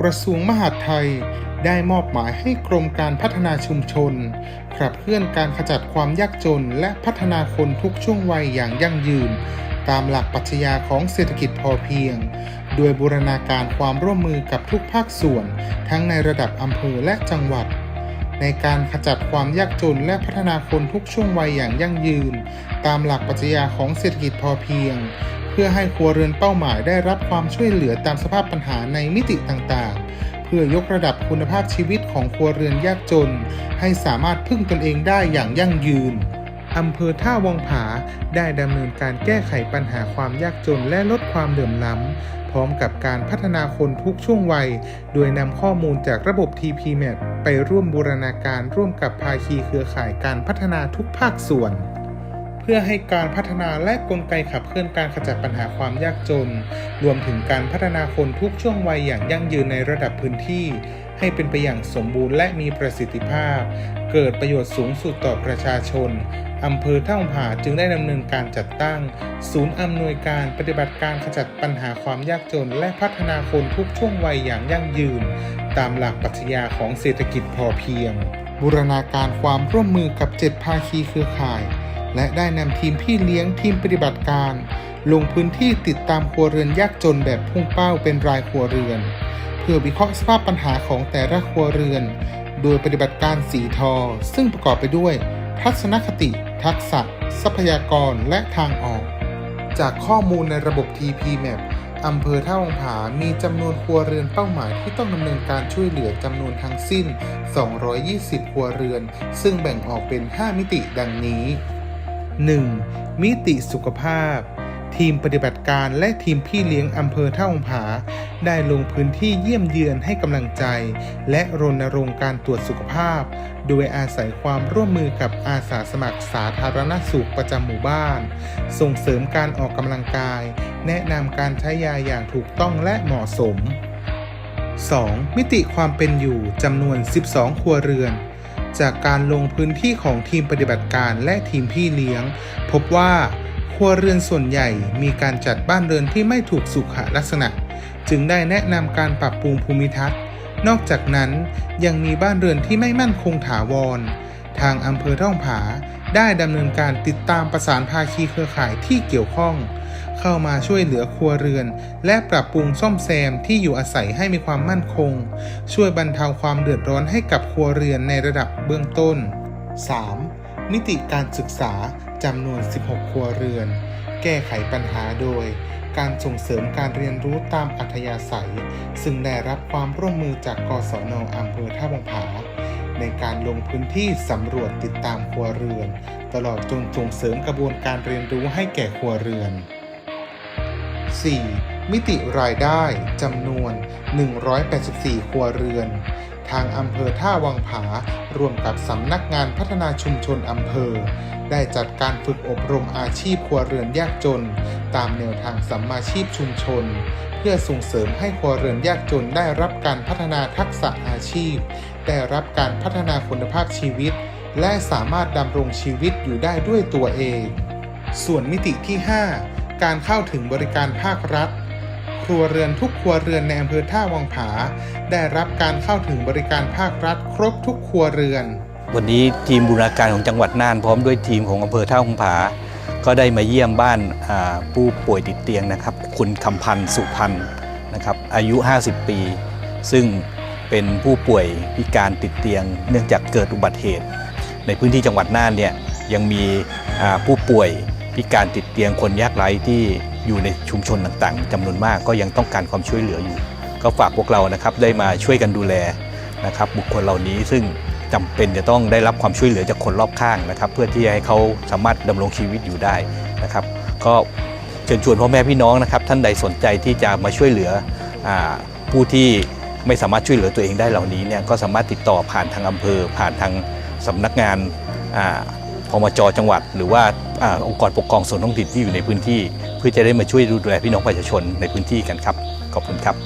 กระทรวงมหาดไทย ได้มอบหมายให้กรมการพัฒนาชุมชน ขับเคลื่อนการขจัดความยากจนและพัฒนาคนทุกช่วงวัยอย่างยั่งยืน ตามหลักปรัชญาของเศรษฐกิจพอเพียง โดยบูรณาการความร่วมมือกับทุกภาคส่วน ทั้งในระดับอำเภอและจังหวัดในการขจัดความยากจนและพัฒนาคนทุกช่วงวัยอย่างยั่งยืน ตามหลักปรัชญาของเศรษฐกิจพอเพียง พื่อให้ครัวเรือนเป้าหมายได้รับความช่วยเหลือตามสภาพปัญหาในมิติต่างๆ เพื่อยกระดับคุณภาพชีวิตของครัวเรือนยากจน ให้สามารถพึ่งตนเองได้อย่างยั่งยืนอำเภอท่าวงผาได้ดำเนินการแก้ไขปัญหาความยากจนและลดความเหลื่อมล้ำ พร้อมกับการพัฒนาคนทุกช่วงวัย โดยนำข้อมูลจากระบบ TPMAP ไปร่วมบูรณาการร่วมกับภาคีเครือข่ายการพัฒนาทุกภาคส่วน พื่อให้การพัฒนาและกลไกขับเคลื่อนการขจัดปัญหาความยากจน รวมถึงการพัฒนาคนทุกช่วงวัยอย่างยั่งยืนในระดับพื้นที่ ให้เป็นไปอย่างสมบูรณ์และมีประสิทธิภาพ เกิดประโยชน์สูงสุดต่อประชาชนอำเภอท่าผาจึงได้ดำเนินการจัดตั้ง ศูนย์อำนวยการปฏิบัติการขจัดปัญหาความยากจน และพัฒนาคนทุกช่วงวัยอย่างยั่งยืน ตามหลักปรัชญาของเศรษฐกิจพอเพียง บูรณาการความร่วมมือกับเจ็ดภาคีเครือข่าย และได้นำทีมพี่เลี้ยงทีมปฏิบัติการ ลงพื้นที่ติดตามครัวเรือนยากจนแบบพุ่งเป้าเป็นรายครัวเรือน เพื่อวิเคราะห์สภาพปัญหาของแต่ละครัวเรือน โดยปฏิบัติการสีทอ ซึ่งประกอบไปด้วย ทัศนคติ ทักษะ ทรัพยากรและทางออก จากข้อมูลในระบบ TPMAP อำเภอท่าวังผา มีจำนวนครัวเรือนเป้าหมายที่ต้องดำเนินการช่วยเหลือจำนวนทั้งสิ้น 220 ครัวเรือน ซึ่งแบ่งออกเป็น 5 มิติดังนี้ 1. มิติสุขภาพ ทีมปฏิบัติการและทีมพี่เลี้ยงอำเภอท่าองผา ได้ลงพื้นที่เยี่ยมเยือนให้กำลังใจ และรณรงค์การตรวจสุขภาพ โดยอาศัยความร่วมมือกับอาสาสมัครสาธารณสุขประจำหมู่บ้าน ส่งเสริมการออกกำลังกาย แนะนำการใช้ยาอย่างถูกต้องและเหมาะสม 2. มิติความเป็นอยู่จำนวน 12 ครัวเรือน จากการลงพื้นที่ของทีมปฏิบัติการและทีมพี่เลี้ยง พบว่าครัวเรือนส่วนใหญ่มีการจัดบ้านเรือนที่ไม่ถูกสุขลักษณะ จึงได้แนะนำการปรับปรุงภูมิทัศน์ นอกจากนั้นยังมีบ้านเรือนที่ไม่มั่นคงถาวร ทางอำเภอท่องผาได้ดำเนินการติดตามประสานภาคีเครือข่ายที่เกี่ยวข้อง เข้ามาช่วยเหลือครัวเรือน และปรับปรุงซ่อมแซมที่อยู่อาศัยให้มีความมั่นคง ช่วยบรรเทาความเดือดร้อนให้กับครัวเรือนในระดับเบื้องต้น 3. มิติการศึกษาจำนวน 16 ครัวเรือน แก้ไขปัญหาโดย การส่งเสริมการเรียนรู้ตามอัธยาศัย ซึ่งได้รับความร่วมมือจากกศนอำเภอท่าวังผา ในการลงพื้นที่สำรวจติดตามครัวเรือน ตลอดจนส่งเสริมกระบวนการเรียนรู้ให้แก่ครัวเรือน 4. มิติรายได้จำนวน 184 ครัวเรือน ทางอำเภอท่าวังผา ร่วมกับสำนักงานพัฒนาชุมชนอำเภอ ได้จัดการฝึกอบรมอาชีพครัวเรือนยากจน ตามแนวทางสัมมาชีพชุมชน เพื่อส่งเสริมให้ครัวเรือนยากจนได้รับการพัฒนาทักษะอาชีพ ได้รับการพัฒนาคุณภาพชีวิต และสามารถดำรงชีวิตอยู่ได้ด้วยตัวเอง ส่วนมิติที่ 5 การเข้าถึงบริการภาครัฐ ครัวเรือนทุกครัวเรือนในอำเภอท่าวังผา ได้รับการเข้าถึงบริการภาครัฐ ครบทุกครัวเรือน วันนี้ทีมบูรณาการของจังหวัดน่านพร้อมด้วยทีมของอำเภอท่าหงผา ก็ได้มาเยี่ยมบ้านผู้ป่วยติดเตียงนะครับ คุณคำพันธ์สุพันธ์นะครับอายุ 50 ปี ซึ่งเป็นผู้ป่วยพิการติดเตียง เนื่องจากเกิดอุบัติเหตุ ในพื้นที่จังหวัดน่านเนี่ยยังมีผู้ป่วย พิการติดเตียงคนยากไร้ที่อยู่ในชุมชนต่างๆจำนวนมากก็ยังต้องการความช่วยเหลืออยู่ ก็ฝากพวกเรานะครับได้มาช่วยกันดูแลนะครับบุคคลเหล่านี้ซึ่งจำเป็นจะต้องได้รับความช่วยเหลือจากคนรอบข้างนะครับ เพื่อที่จะให้เขาสามารถดำรงชีวิตอยู่ได้นะครับ ก็เชิญชวนพ่อแม่พี่น้องนะครับ ท่านใดสนใจที่จะมาช่วยเหลืออผู้ที่ไม่สามารถช่วยเหลือตัวเองได้เหล่านี้เนี่ยก็สามารถติดต่อผ่านทางอำเภอ ผ่านทางสำนักงาน อาพมจจังหวัด หรือว่าอาองค์กรปกครองส่วนท้องถิ่นที่อยู่ในพื้นที่ เพื่อจะได้มาช่วยดูแลพี่น้องประชาชนในพื้นที่กันครับ ขอบคุณครับ